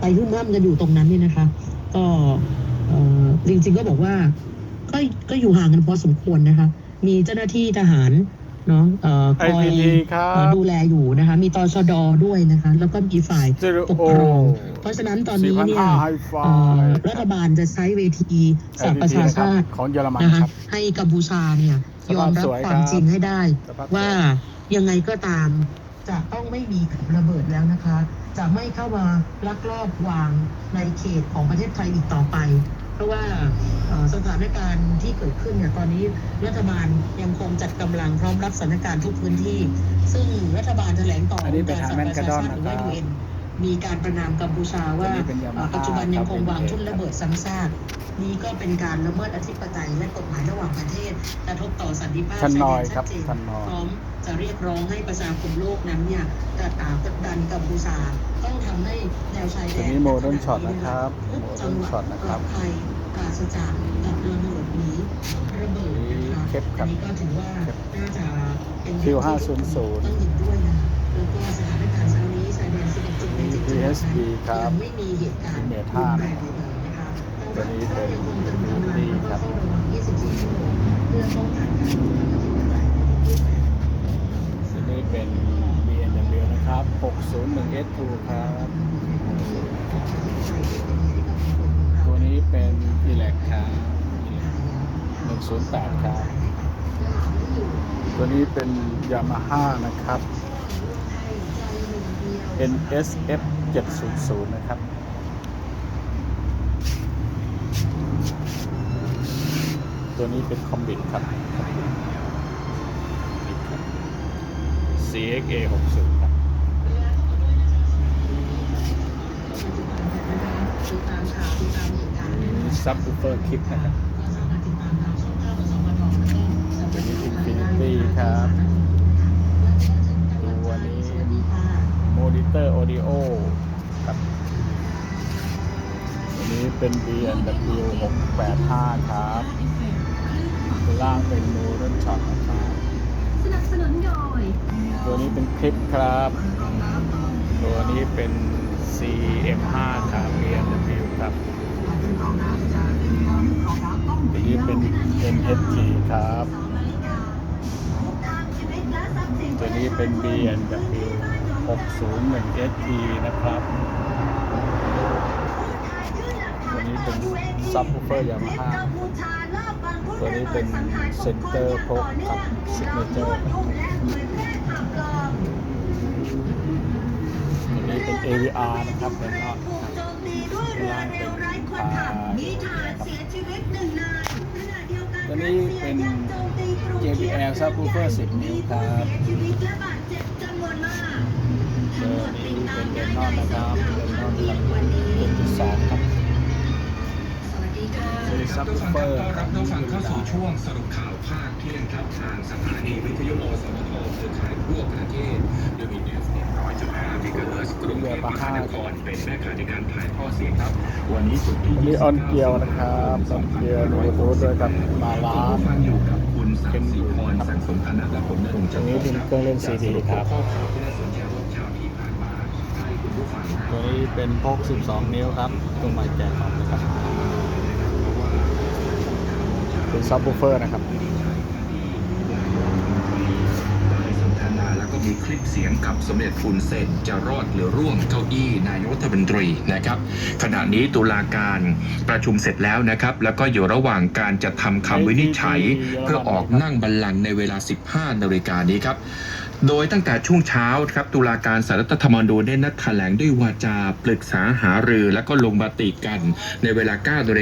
ไปหุ้มห้ามกันอยู่ตรงนั้นเนี่ยนะคะ ก็เอ่อจริงๆก็บอกว่าก็ก็อยู่ห่างกันพอสมควรนะคะ มีเจ้าหน้าที่ทหารเนาะเอ่อคอย IPT ครัเอ่อบดูแลอยู่นะคะ มีตชดด้วยนะคะ แล้วก็มีฝ่ายเจริปกโอครองเพราะฉะนั้นตอนนี้เนี่ย4,500ไฮไฟเอ่อรัฐบาลจะใช้เวทีสหประชาชาติของเยอรมันนะคะครับให้กัมพูชาเนี่ยสภาพยอมรับสวยความครับจริงให้ได้สภาพว่ายังไงก็ตาม จะต้องไม่มีระเบิดแล้วนะคะ จะไม่เข้ามาลักลอบวางในเขตของประเทศไทยอีกต่อไป เพราะว่าเอ่อสถานการณ์ที่เกิดขึ้นเนี่ยตอนนี้รัฐบาลยังคงจัดกำลังพร้อมรับสถานการณ์ทุกพื้นที่ ซึ่งรัฐบาลแถลงต่ออันนี้เป็นการสหประชาชาติหรือว่าฮาร์แมนกาดอนนะครับ UN มีการประนามกัมพูชาว่าอันนี้เป็น Yamaha เอ่อปัจจุบันยังคงวางครับทุ่นระเบิดซ้ำซากนี้ก็เป็นการละเมิดอธิปไตยและกฎหมายระหว่างประเทศกระทบต่อสันติภาพท่านชายน้แดอยนครัชับดเจนท่านน้อยพร้อมจะเรียกร้องให้ประชาคมโลกนั้นเนี่ยตระตากดดันกัมพูชา ต้องทำให้แนวชายแดตัวนนี้โมเดิร์นช็อตนะครับทุกโมเดิจัร์งนหวัดช็อตนะปคลรัอบดภัยปราศจากกับระเบิดหนีระเบิดนะคะเคปครับอันนี้ก็ถือว่าน่าจะเป็นคิวเรื่องที่500ต้องเห็นด้วยนะแล้วก็สถานการณ์เช้านี้ชายแดน11จุดใน 7จังหวัดนั้น PSB ครับยังไม่มีเหตุการณ์เมรุท่านแรงเลยนะคะตัวนี้เป็นยังคงตรึงกำลังดีแล้วคก็รับเฝ้าระวัง24ชั่วโมงเพื่อป้องกันการรุกรานประเทศไทยในรูปแบบตัวนี้เป็น BMW นะครับ 601 S2 ครับ ตัวนี้เป็น e l e c ครับ108 ครับ ตัวนี้เป็น Yamaha นะครับ NSF 700 นะครับ ตัวนี้เป็นคอมบิทครับ CXA 60ครับติดตามข่าวติดตามเหตุการณ์นะคะซับวูเฟอร์คิดนะครับก็สามารถติดตามทางช่องทางของสมทแล้วก็ตัวนี้ Infinity ครับ มอนิเตอร์ Audio ครับตัวนี้เป็น BMW 685 ครับตัวล่างเป็น m o d e r n Shot นะครับสนับสนุนโดยตัวนี้เป็นคลิปครับ ตัวนี้เป็น CM5 ครับ BMW ครับตัวนี้เป็น NHG ครับ ตัวนี้เป็น BMW 601 ST นะครับ ตัวนี้เป็นซับ w ูเฟอร์ยามาฮ่าตัวนี้เป็นเซนเตอร์พกกับซิกเนเจอร์ตัวนี้เป็น AVR นะครับเป็นนอกครับล่างเป็นพาตัวนี้เป็น JBL Subwoofer 10 นิ้วครับตัว นี้เป็นเดนนอนนะครับเดนนอนครับ1.2ครับสวัสดีค่ะตัวนี้ซับท่านครับต้อนรับท่งเข้าสู่ช่วงสรุปข่าวภาคเที่ยงครับทางสถานีวิทยุโอสมทเครือข่ายทั่วประเทศโดยมีเอฟเอ็มร้อยจุดห้ากิกะเฮิรตซ์กรุงเทพมหานครเป็นแม่ข่ายในการถ่ายทอดเสียงครับ วันนี้สุดที่วันนี้ออนเกียวนะครับออนเกียวดูดูด้วยกับมาลาฟฟังอยู่กับคุณสันติพรสังสมธนะและผมนรงค์ตรงนี้เป็นเครื่องเล่น CD ครับ ตัวนี้เป็นพก 12 นิ้วครับตรงไม้แกะของนะครับ เป็นซับ w ูเฟอร์นะครับได้สนทนาแล้วก็มีคลิปเสียงกับสมเด็จฟุนเซนจะรอดหรือร่วงเก้าอี้นายกรัฐมนตรีนะครับ ขณะนี้ตุลาการประชุมเสร็จแล้วนะครับ แล้วก็อยู่ระหว่างการจะทำคำวินิจฉัย เพื่อออกนั่งบัลลังก์ในเวลา 15 นาฬิกานี้ครับ โดยตั้งแต่ช่วงเช้าครับตุลาการสารรัฐธรรมนูญได้นัดแถลงด้วยวาจาปรึกษาหารือและก็ลงมติกันในเวลา9นาฬิ